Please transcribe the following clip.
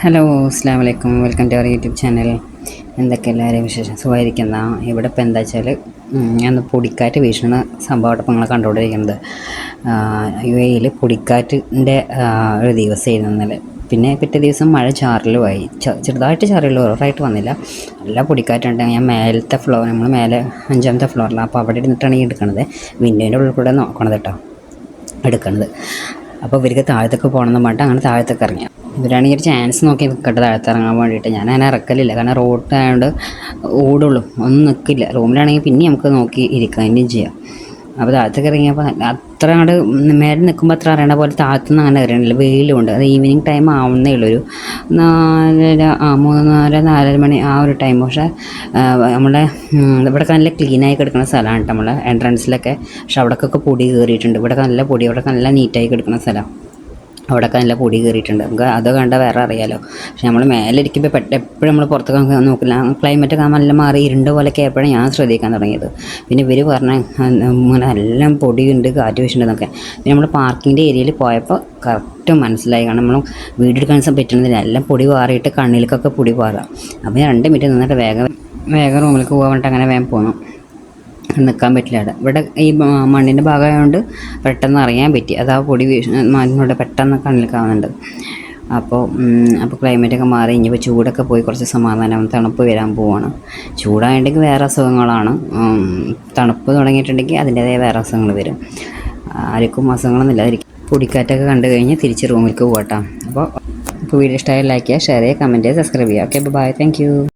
Hello അസ്സാം വലൈക്കും welcome to our YouTube channel. എന്തൊക്കെ എല്ലാവരെയും വിശേഷം? സുഖമായിരിക്കുന്ന? ഇവിടെ ഇപ്പം എന്താ വെച്ചാൽ ഞാൻ പൊടിക്കാറ്റ് വീശുന്ന സംഭവമായിട്ട് ഇപ്പം നിങ്ങൾ കണ്ടുകൊണ്ടിരിക്കുന്നത്. യു എയിൽ പൊടിക്കാറ്റിന്റെ ഒരു ദിവസമായിരുന്നു ഇന്നലെ. പിന്നെ പിറ്റേ ദിവസം മഴ ചാറലുമായി ചെറുതായിട്ട് ചാറലും ഓവറായിട്ട് വന്നില്ല. നല്ല പൊടിക്കാറ്റുണ്ട്. ഞാൻ മേലത്തെ ഫ്ലോർ നമ്മൾ മേലെ അഞ്ചാമത്തെ ഫ്ലോറിലാണ് അപ്പോൾ അവിടെ ഇരുന്നിട്ടാണ് ഈ എടുക്കണത്. വിൻഡോന്റെ ഉള്ളിൽ കൂടെ നോക്കണത് കേട്ടോ. എടുക്കണത്. അപ്പോൾ ഇവർക്ക് താഴത്തേക്ക് പോകണമെന്ന് പറഞ്ഞിട്ട് അങ്ങനെ താഴത്തേക്ക് ഇറങ്ങി. ഇവരാണെങ്കിൽ ഒരു ചാൻസ് നോക്കി നിൽക്കട്ടെ താഴത്ത് ഇറങ്ങാൻ വേണ്ടിയിട്ട്. ഞാൻ അങ്ങനെ ഇറക്കലില്ല. കാരണം റോഡ് ആയതുകൊണ്ട് ഓടുള്ളൂ. ഒന്നും നിൽക്കില്ല റൂമിലാണെങ്കിൽ പിന്നെ നമുക്ക് നോക്കി ഇരിക്കാം. തന്നെയും ചെയ്യാം. അപ്പോൾ താഴത്ത് ഇറങ്ങിയപ്പോൾ അത്ര അങ്ങോട്ട് മേലെ നിൽക്കുമ്പോൾ അത്ര അറിയണ പോലെ താഴത്തുനിന്ന് അങ്ങനെ അറിയണില്ല. വെയിലുണ്ട്. അത് ഈവനിങ് ടൈം ആവുന്നേ ഉള്ളൂ. ഒരു നാലര ആ മൂന്നര നാലര മണി ആ ഒരു ടൈം പക്ഷേ നമ്മുടെ ഇവിടെ നല്ല ക്ലീനായി കിടക്കുന്ന സ്ഥലമാണ് കേട്ടോ എൻട്രൻസിലൊക്കെ പക്ഷെ അവിടേക്കൊക്കെ പൊടി കയറിയിട്ടുണ്ട് ഇവിടെ നല്ല പൊടി അവിടെ നല്ല നീറ്റായി കിടക്കുന്ന സ്ഥലം. അവിടെയൊക്കെ നല്ല പൊടി കയറിയിട്ടുണ്ട്. നമുക്ക് അത് കണ്ട വേറെ അറിയാലോ. പക്ഷെ നമ്മൾ മേലെ ഇരിക്കുമ്പോൾ പെട്ട എപ്പോഴും നമ്മൾ പുറത്തൊക്കെ നോക്കി- നോക്കില്ല. ക്ലൈമറ്റ് ഒക്കെ നല്ല മാറി ഇരുണ്ട പോലെയൊക്കെ ആയപ്പോഴാണ് ഞാൻ ശ്രദ്ധിക്കാൻ തുടങ്ങിയത്. പിന്നെ ഇവർ പറഞ്ഞ ഇങ്ങനെ എല്ലാം പൊടിയുണ്ട് കാറ്റ് വീശുന്നുണ്ടെന്നൊക്കെ പിന്നെ നമ്മൾ പാർക്കിന്റെ ഏരിയയിൽ പോയപ്പോൾ കറക്റ്റ് മനസ്സിലായി. കാരണം നമ്മൾ വീടെടുക്കാൻ പറ്റുന്നില്ല എല്ലാം പൊടി പാറിയിട്ട് കണ്ണിലേക്കൊക്കെ പൊടി പാറാം അപ്പോൾ രണ്ട് മിനിറ്റ് നിന്നിട്ട് വേഗം വേഗം റൂമിലേക്ക് പോകാൻ വേണ്ടിയിട്ട് അങ്ങനെ വേഗം പോന്നു. നിൽക്കാൻ പറ്റില്ല അവിടെ. ഇവിടെ ഈ മണ്ണിന്റെ ഭാഗമായതുകൊണ്ട് പെട്ടെന്ന് അറിയാൻ പറ്റി. അതാ പൊടി മണ്ണിനോട് പെട്ടെന്ന് കണ്ണിൽ കാണുന്നുണ്ട്. അപ്പോൾ അപ്പോൾ ക്ലൈമറ്റൊക്കെ മാറി. ഇനിയിപ്പോൾ ചൂടൊക്കെ പോയി കുറച്ച് സമാധാനം. തണുപ്പ് വരാൻ പോവാണ്. ചൂടായിട്ടുണ്ടെങ്കിൽ വേറെ അസുഖങ്ങളാണ്. തണുപ്പ് തുടങ്ങിയിട്ടുണ്ടെങ്കിൽ അതിന്റേതായ വേറെ അസുഖങ്ങൾ വരും. ആർക്കും അസുഖങ്ങളൊന്നും ഇല്ലാതിരിക്കും പൊടിക്കാറ്റൊക്കെ കണ്ടു കഴിഞ്ഞ് തിരിച്ച് റൂമിലേക്ക് പോകട്ടാം അപ്പോൾ ഇപ്പോൾ വീഡിയോ ഇഷ്ടമായി ലൈക്ക് ചെയ്യുക ഷെയർ ചെയ്യുക കമന്റ് ചെയ്യുക സബ്സ്ക്രൈബ് ചെയ്യുക. Okay bye thank